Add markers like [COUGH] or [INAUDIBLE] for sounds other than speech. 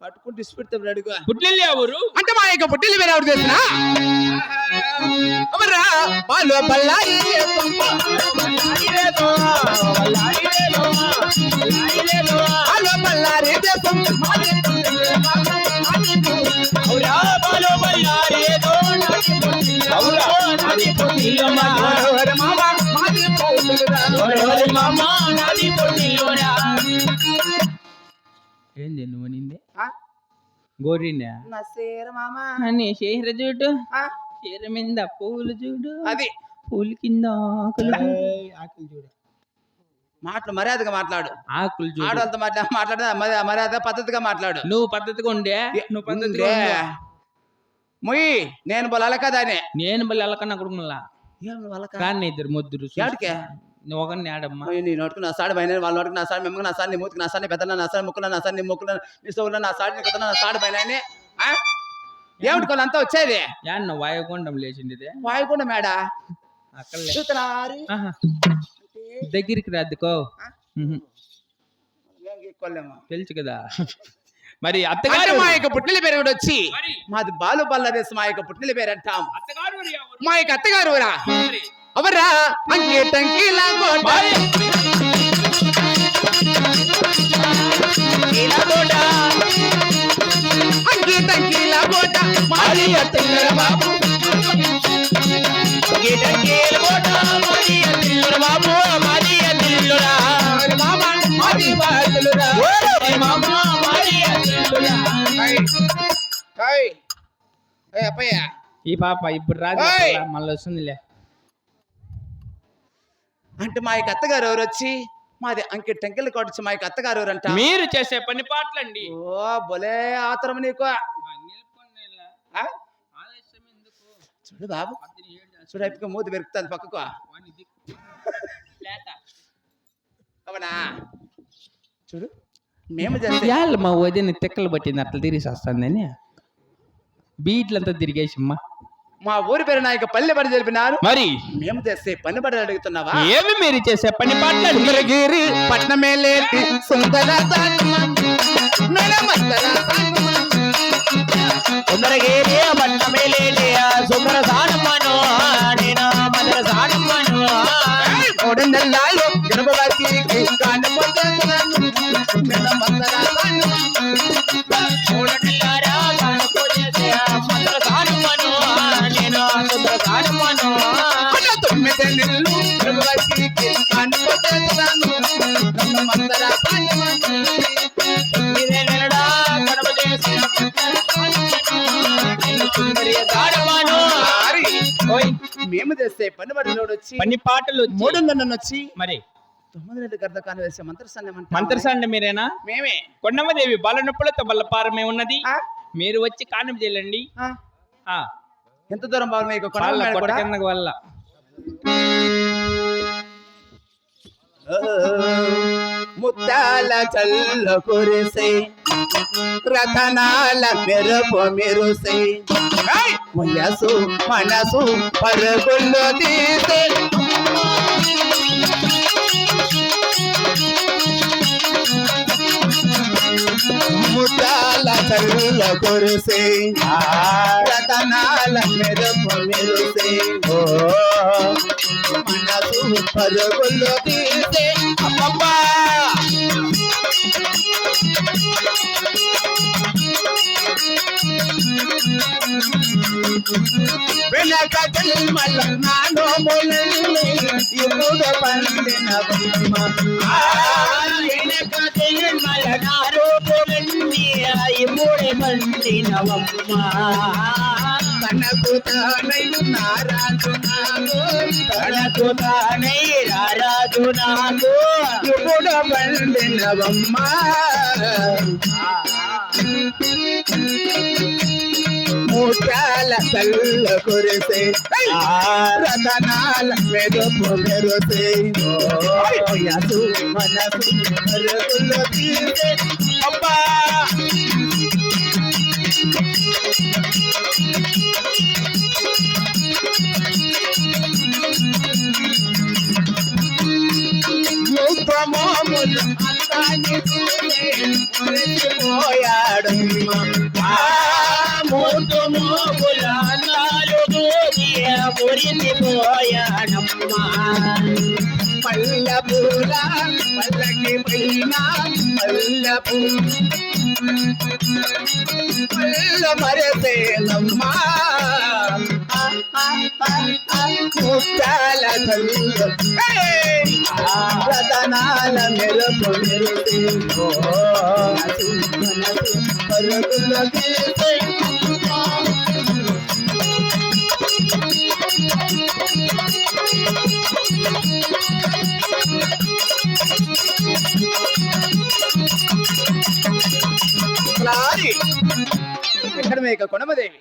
పట్టుకుంటే ఇష్టపెడతాడు అడుగు. పుట్టిల్లి ఎవరు అంటే మా యొక్క పుట్టిల్లు వేరే ఎవరు తెలిసిన బాలో బల్లారి బాలో బల్లారి. అవురా గోరిండా నా సేర మామ అని చీర చూడు ఆ? చీర మీద పూలు చూడు అది పూలు కింద ఆకులు చూడు. మాటలు మర్యాదగా మాట్లాడు ఆకులు చూడు ఆడవాళ్ళతో మాట్లా మాట్లాడే మర్యాద పద్ధతిగా మాట్లాడు నువ్వు పద్ధతిగా ఉండే నువ్వు పద్ధతిగా ఉందే. ఉండే. ముయ్ నేను బొలాల కదానే నేను బలి అలకన్నా కొడుకులా కానీ ఇద్దరు ముద్దురు ఒకరిని ఆడమ్మా నీ నోటుకు నా సాడి పైన వాళ్ళ నోటుకు నా సాడి మెమ్మకు నా సాడి నీ మూతికి నా సాడి పెద్దన నా సాడి ముక్కున నా సాడి నీ ముక్కున నీ నా సాడి నీ కొత్తన నా సాడి పైన ఏమిటి కొలంతా వచ్చేది? యాన్న వాయుగుండం లేచిండిదే? వాయుకుండా మేడా దగ్గరికి రాదుకో. తెలుసు కదా. మరి అత్తగారు మా యొక్క పుట్టిన పేరు కూడా వచ్చి మాది బాలు బల్లదేశం మా యొక్క పుట్టిన పేరు అంటాం? మా యొక్క అత్తగారు రా మరి అవరా అంకే టంకీలా కోట మరి ఇలా కోట అంకే టంకీలా కోట మాది అత్తగారు బాబు గిటకీల కోట మరి అల్లిల్లురా బాబు, మరి అల్లిల్లురా. ఓరి మామ మాది బాతులురా ఓయ్ మామ, మరి అల్లిల్లురా. ఏయ్ ఏయ్ ఏయ్ అప్పయ్య ఈ పాప ఇప్పుడు రాదు ఓయ్! మళ్ళీ వస్తుందిలే అంటే మా యొక్క అత్తగారు ఎవరు వచ్చి? మాది అంకె టెంకెల్ కొట్టచ్చు మా యొక్క అత్తగారు ఎవరు అంట మీరు చేసే పని పాటలండి. ఓ బొలే ఆతరం నీకు. ఆ? చూడు బాబు. చూడు అయిపోయి మూతి పెరుగుతుంది పక్కకు [LAUGHS] అవునా? చూడు. మేము చేస్తే యాళ్ళ మా వదిన తిక్కలు పట్టింది అట్లా తిరిగి వస్తుందని. బీట్లంతా తిరిగేసిమ్మా మా ఊరి పేరు నాయక పల్లె పడి తెలిపినారు. మరి? మేము చేస్తే పని పడి అడుగుతున్నావా? ఏమి మీరు చేసే పని సుందరగిరి పట్నమే లేటి సుందర పట్టమే లేటి మేము చేస్తే పని పడినోడు వచ్చి పని పాటలు మూడు నెలలు వచ్చి మరి తొమ్మిది నెలలు గర్భకాన్ని వేసే మంత్రసాన్యం మంత్రసాండ మీరేనా? మేమే. కొండమ్మదేవి బలనొప్పులతో బల్లపారమే ఉన్నది? మీరు వచ్చి కానం చేయండి. ఎంత దూరం బాగు మీకు? వల్ల. ముత్యాల చల్ల కురిసే రతనాల మెరుపు మెరుసే. వయసు మనసు పరుగుల్లో తీసే. ముత్యాల చల్ల కురిసే. రతనాల మెరుపు మెరుసే. ఓ! మనసు పరుగుల్లో తీసే. అబ్బబ్బా! తనకు తానై నారాజు నాకు తనకు తానై రారాజు నాకు ఇప్పుడు ముత్యాల కళ్ళ కురిసే రతనాల మెరుపు మెరుసే. మనసు తీసే. అబ్బా! మురిసిపో మురిసిపోయాడమ్మా ఆ మూతు మూగుల నాలుగు మురిసిపోయాడమ్మా పల్ల పూల పల్లకి పైన పల్ల పూ పల్ల మరసేనమ్మా ముత్యాల చల్లు రతనాల మెరుపు మెరుపు. పరుగుల లారీ మేక కొనమదేవి